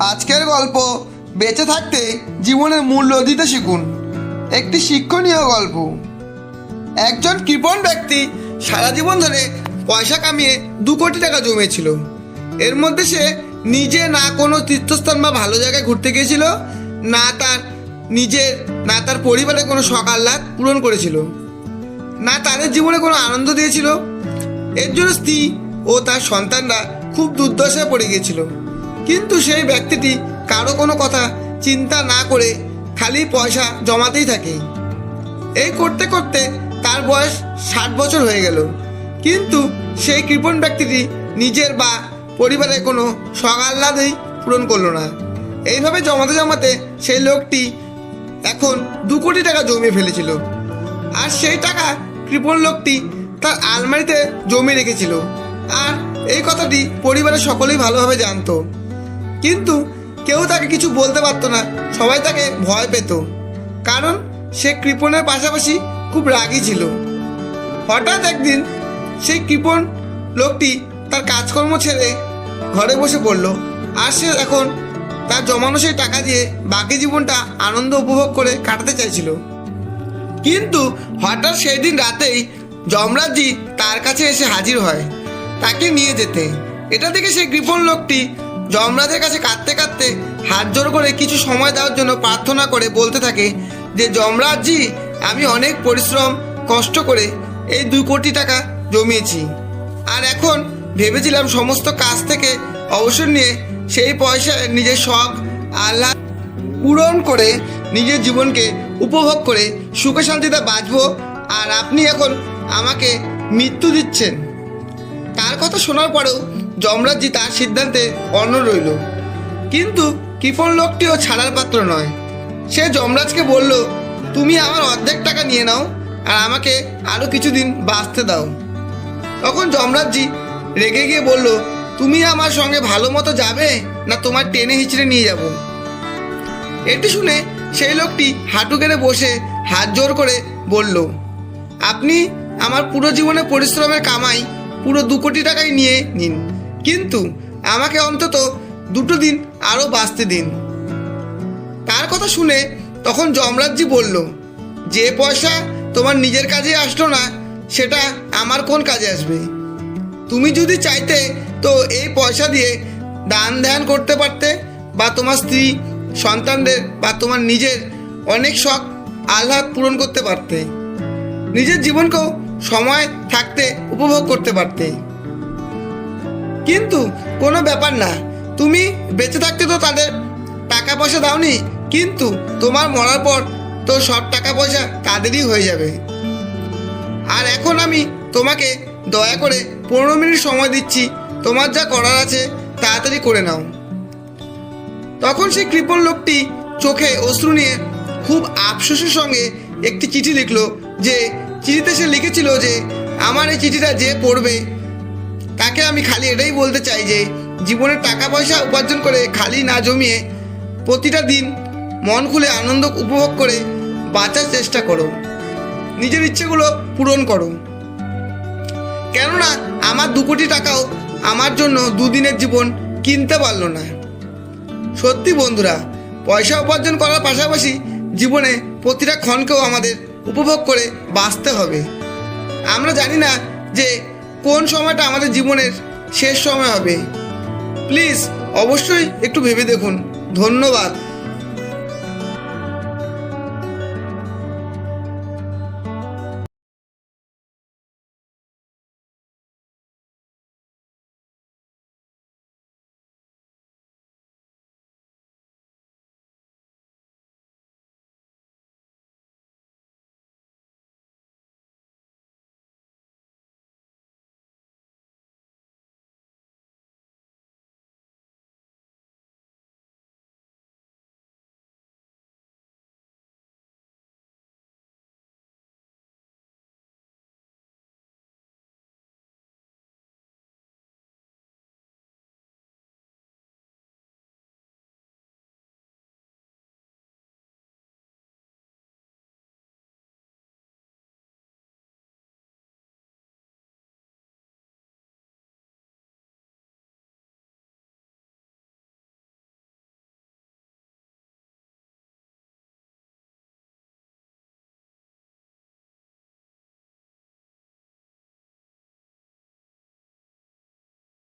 আজকের গল্প বেঁচে থাকতে জীবনের মূল্য দিতে শিখুন। একটি শিক্ষণীয় গল্প। একজন কৃপণ ব্যক্তি সারা জীবন ধরে পয়সা কামিয়ে দু কোটি টাকা জমিয়েছিল এর মধ্যে সে নিজে না কোনো তীর্থস্থান বা ভালো জায়গায় ঘুরতে গিয়েছিল, না তার নিজের না তার পরিবারের কোনো শখ আহ্লাদ পূরণ করেছিল। না তাদের জীবনে কোনো আনন্দ দিয়েছিল। এর জন্য স্ত্রী ও তার সন্তানরা খুব দুর্দশায় পড়ে গিয়েছিল। কিন্তু সেই ব্যক্তিটি কারও কোনো কথা চিন্তা না করে খালি পয়সা জমাতেই থাকে। এই করতে করতে তার বয়স ষাট বছর হয়ে গেল। কিন্তু সেই কৃপণ ব্যক্তিটি নিজের বা পরিবারের কোনো আহ্লাদই পূরণ করল না। এইভাবে জমাতে জমাতে সেই লোকটি এখন দু কোটি টাকা জমিয়ে ফেলেছিল। আর সেই টাকা কৃপণ লোকটি তার আলমারিতে জমিয়ে রেখেছিল। আর এই কথাটি পরিবারের সকলেই ভালোভাবে জানতো। কিন্তু কেউ তাকে কিছু বলতে পারতো না। সবাই তাকে ভয় পেত। কারণ সে কৃপণের পাশাপাশি খুব রাগী ছিল। হঠাৎ একদিন সেই কৃপণ লোকটি তার কাজকর্ম ছেড়ে ঘরে বসে পড়ল। আর সে এখন তার জমানো সেই টাকা দিয়ে বাকি জীবনটা আনন্দ উপভোগ করে কাটাতে চাইছিল। কিন্তু হঠাৎ সেই দিন রাতেই যমরাজজি তার কাছে এসে হাজির হয়, তাকে নিয়ে যেতে। এটা দেখে সেই কৃপণ লোকটি যমরাজের কাছে কাঁদতে কাঁদতে হাত জোর করে কিছু সময় দেওয়ার জন্য প্রার্থনা করে বলতে থাকে যে, যমরাজজি, আমি অনেক পরিশ্রম, কষ্ট করে এই দুই কোটি টাকা জমিয়েছি। আর এখন ভেবেছিলাম সমস্ত কাজ থেকে অবসর নিয়ে সেই পয়সায় নিজের শখ, আহ্লাদ পূরণ করে নিজের জীবনকে উপভোগ করে সুখে শান্তিতে বাঁচবো। আর আপনি এখন আমাকে মৃত্যু দিচ্ছেন। তার কথা শোনার পরেও যমরাজজি তার সিদ্ধান্তে অন্য রইল। কিন্তু কৃপণ লোকটিও ছাড়ার পাত্র নয়। সে যমরাজকে বলল, তুমি আমার অর্ধেক টাকা নিয়ে নাও আর আমাকে আরও কিছুদিন বাঁচতে দাও। তখন যমরাজজি রেগে গিয়ে বলল, তুমি আমার সঙ্গে ভালো মতো যাবে না তোমার টেনে হিচড়ে নিয়ে যাব? এটি শুনে সেই লোকটি হাঁটু গেড়ে বসে হাত জোর করে বলল, আপনি আমার পুরো জীবনে পরিশ্রমের কামাই পুরো দু কোটি টাকাই নিয়ে নিন। কিন্তু আমাকে অন্তত দুটো দিন আরও বাঁচতে দিন। তার কথা শুনে তখন যমরাজজি বলল, যে পয়সা তোমার নিজের কাজে আসলো না, সেটা আমার কোন কাজে আসবে? তুমি যদি চাইতে তো এই পয়সা দিয়ে দান ধ্যান করতে পারতে, বা তোমার স্ত্রী, সন্তানদের, বা তোমার নিজের অনেক শখ আহ্লাদ পূরণ করতে পারতে। নিজের জীবনকেও সময় থাকতে উপভোগ করতে পারতে। কিন্তু কোনো ব্যাপার না। তুমি বেঁচে থাকতে তো তাদের টাকা পয়সা দাওনি, কিন্তু তোমার মরার পর তো সব টাকা পয়সা তাদেরই হয়ে যাবে। আর এখন আমি তোমাকে দয়া করে পনেরো মিনিট সময় দিচ্ছি। তোমার যা করার আছে তাড়াতাড়ি করে নাও। তখন সেই কৃপণ লোকটি চোখে অশ্রু নিয়ে খুব আফসোসের সঙ্গে একটি চিঠি লিখলো যে চিঠিতে সে লিখেছিল যে, আমার এই চিঠিটা যে পড়বে, তাকে আমি খালি এটাই বলতে চাই যে, জীবনে টাকা পয়সা উপার্জন করে খালি না জমিয়ে প্রতিটা দিন মন খুলে আনন্দ উপভোগ করে বাঁচার চেষ্টা করো। নিজের ইচ্ছেগুলো পূরণ করো। কেননা, আমার দু কোটি টাকাও আমার জন্য দুদিনের জীবন কিনতে পারল না। সত্যি বন্ধুরা, পয়সা উপার্জন করার পাশাপাশি জীবনে প্রতিটা ক্ষণকেও আমাদের উপভোগ করে বাঁচতে হবে। আমরা জানি না যে কোন সময়টা আমাদের জীবনের শেষ সময় হবে। প্লিজ অবশ্যই একটু ভেবে দেখুন। ধন্যবাদ।